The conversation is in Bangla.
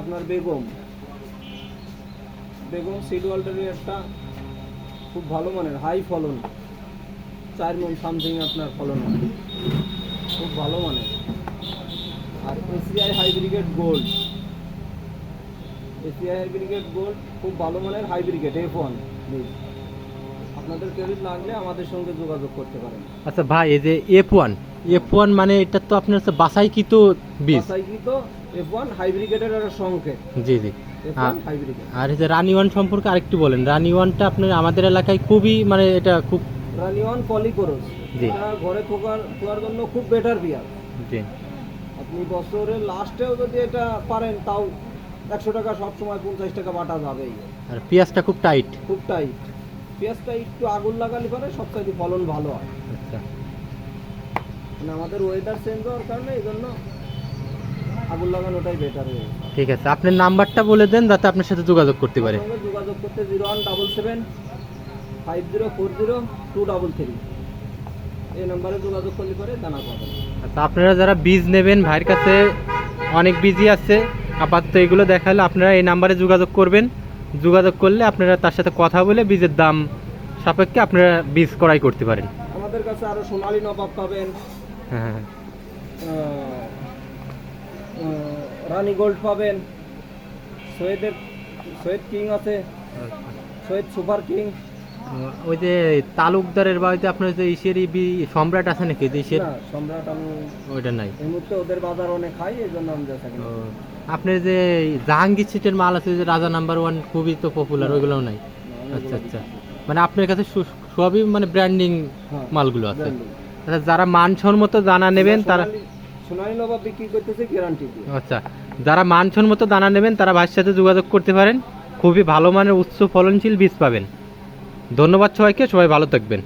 আপনার বেগম। বেগম সিড ওয়াল্টারের একটা খুব ভালো মানের হাই ফলন। চার মন সামথিং আপনার ফলন হয় খুব ভালো মানের। আর ACI hybrid gold ACI hybrid gold খুব ভালো মানের হাইব্রিগেড এফ ওয়ান আপনাদের ক্রেডিট লাগলে আমাদের সঙ্গে যোগাযোগ করতে পারেন। আচ্ছা ভাই এই যে এফ ওয়ান এফ ওয়ান মানে এটা তো আপনার বাসাইকৃত বীজ। বাসাইকৃত এফ ওয়ান হাইব্রিগেডের একটা সংকেত। জি জি। ওয়ান আর এই যে রানি ওয়ান সম্পর্কে আরেকটু বলেন। রানি ওয়ানটা আপনার আমাদের এলাকায় খুবই মানে এটা খুব রানিওয়ান পলিকোরস জি। ঘরে থোকার থোয়ার জন্য খুব বেটার বিয়ার জি। আপনি বছরের লাস্টেও যদি এটা পারেন তাও একশো টাকা সব সময় পঞ্চাশ টাকা বাটা যাবেই। আর পেঁয়াজটা খুব টাইট খুব টাইট পেঁয়াজটা একটু আগুন লাগালে পরে সবচাইতে ফলন ভালো হয়। আচ্ছা। মানে আমাদের ওয়েদার চেঞ্জ হওয়ার কারণে এই জন্য আগুন লাগানোটাই বেটার হয়ে। ঠিক আছে আপনার নাম্বারটা বলে দেন যাতে আপনার সাথে যোগাযোগ করতে পারে। যোগাযোগ করতে zero one double seven five zero four zero two double three. এই নাম্বারে যোগাযোগ করলে পরে দানা পাবেন। আচ্ছা আপনারা যারা বীজ নেবেন ভাইয়ের কাছে অনেক বীজই আছে। আপাতত এগুলো দেখালে আপনারা এই নাম্বারে যোগাযোগ করবেন। যোগাযোগ করলে আপনারা তার সাথে কথা বলে বীজের দাম সাপেক্ষে আপনারা বীজ ক্রয় করতে পারেন। আমাদের কাছে আরও সোনালী নবাব পাবেন। হ্যাঁ হ্যাঁ রানী গোল্ড পাবেন। সৈয়দের সৈয়দ কিং আছে। Syed super king. ওই যে তালুকদারের বাড়িতে আপনার যে ইসেরই বি সম্রাট আছে নাকি? যে ইসের সম্রাট আমি ওইটা নাই। এই মুহূর্তে ওদের বাজার অনেক খাই এই জন্য আমি থাকি আপনার যে জাহাঙ্গীর সিটের মাল আছে যে রাজা নাম্বার ওয়ান খুবই তো পপুলার ওইগুলোও নাই। আচ্ছা আচ্ছা। মানে আপনার কাছে সবই মানে ব্র্যান্ডিং হ্যাঁ, মালগুলো আছে। আচ্ছা যারা মানসম্মত জানা নেবেন তারা সোনালী বিক্রি করতেছে গ্যারান্টি দিয়ে। আচ্ছা যারা মানসম্মত দানা নেবেন, তারা ভাইয়ের সাথে যোগাযোগ করতে পারেন। খুবই ভালো মানের উচ্চ ফলনশীল বীজ পাবেন। ধন্যবাদ সবাইকে, সবাই ভালো থাকবেন।